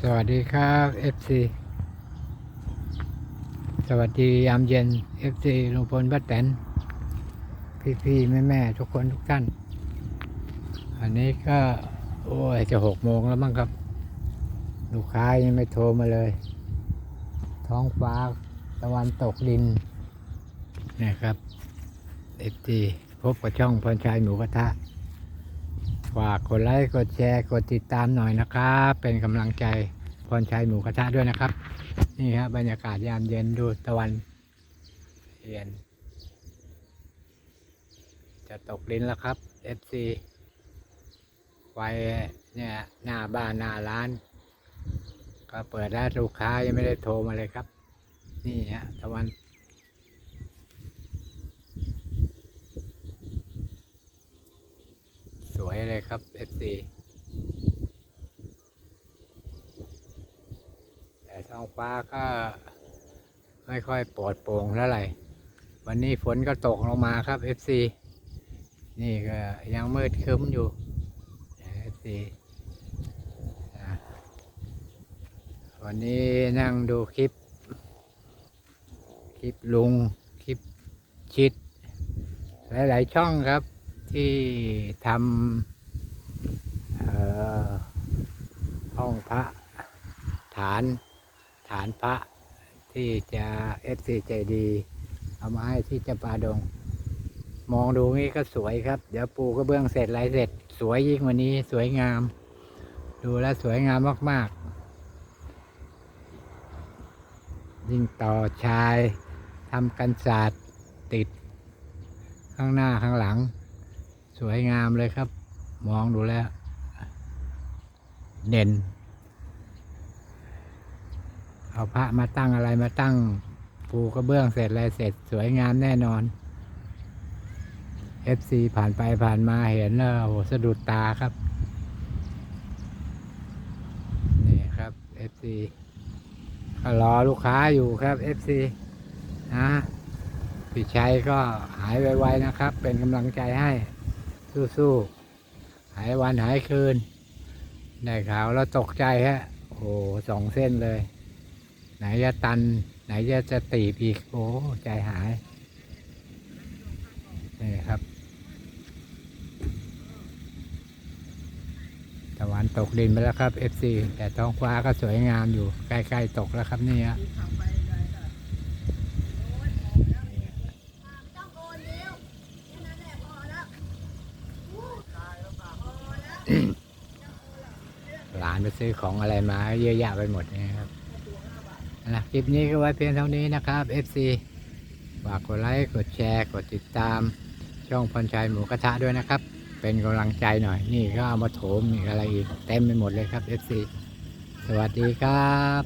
สวัสดีครับ FC สวัสดียามเย็น FC ลุงพลป้าแตน พี่ๆ แม่ ๆ ทุกคนทุกท่าน อันนี้ก็ โอ้ย จะหกโมงแล้วมั้งครับ ลูกค้ายังไม่โทรมาเลย ท้องฟ้าตะวันตกดินนะครับ FT พบกับช่องพรชัยหมูกระทะ ฝากกดไลค์กดแชร์กดติดตามหน่อยนะครับ เป็นกำลังใจพรชัยหมูกระทะด้วยนะครับ นี่ครับบรรยากาศยามเย็นดูตะวันเย็นจะตกดินแล้วครับ FC ไฟเนี่ยหน้าบ้านหน้าร้าน ก็เปิดได้ลูกค้ายังไม่ได้โทรมาเลยครับ นี่ฮะตะวัน สวยเลย ครับ FC แต่ท้องฟ้าก็ไม่ค่อยปลอดโปร่งเท่าไหร่ วันนี้ฝนก็ตกลงมาครับ FC นี่ก็ยังมืดครึ้มอยู่ FC อะวันนี้นั่งดูคลิป คลิปลุง คลิปชิด หลาย ๆ ช่องครับที่ทำเอ่อห้องพระ ฐานฐานพระที่จะเอฟซีใจดี เอามาให้ที่จะปาดง มองดูนี่ก็สวยครับ เดี๋ยวปูก็เบื้องเสร็จไรเสร็จ สวยยิ่งวันนี้สวยงาม ดูแลวสวยงามมากๆ ยิ่งต่อชายทำกันศาสตร์ติด ข้างหน้าข้างหลัง สวยงามเลยครับ มองดูแล้วเด่น เอาพระมาตั้งอะไรมาตั้งปูกระเบื้องเสร็จอะไรเสร็จสวยงามแน่นอน FC ผ่านไปผ่านมาเห็นแล้วโอ้โหสะดุดตาครับ นี่ครับ FC ก็รอลูกค้าอยู่ครับ FC นะพี่ชัยก็หายไวๆนะครับ เป็นกำลังใจให้ สู้ๆหายวันหายคืนได้ข่าวแล้วตกใจฮะโอ้สองเส้นเลย ไหนจะตัน ไหนจะจะตีบอีก โอ้ใจหาย นี่ครับ ตะวันตกดินไปแล้วครับ FC แต่ท้องฟ้าก็สวยงามอยู่ ใกล้ๆตกแล้วครับเนี่ยต้องโอนเร็วแค่นั้นแหละพอแล้วหลานไปซื้อของอะไรมาเยอะแยะไปหมดนะครับ นะคลิปนี้ก็ไว้เพียงเท่านี้นะครับ FC ฝากกดไลค์ กดแชร์ กดติดตาม ช่องพรชัยหมูกระทะด้วยนะครับ เป็นกำลังใจหน่อย นี่ก็เอามาโถมอีกอะไรอีก เต็มไปหมดเลยครับ FC สวัสดีครับ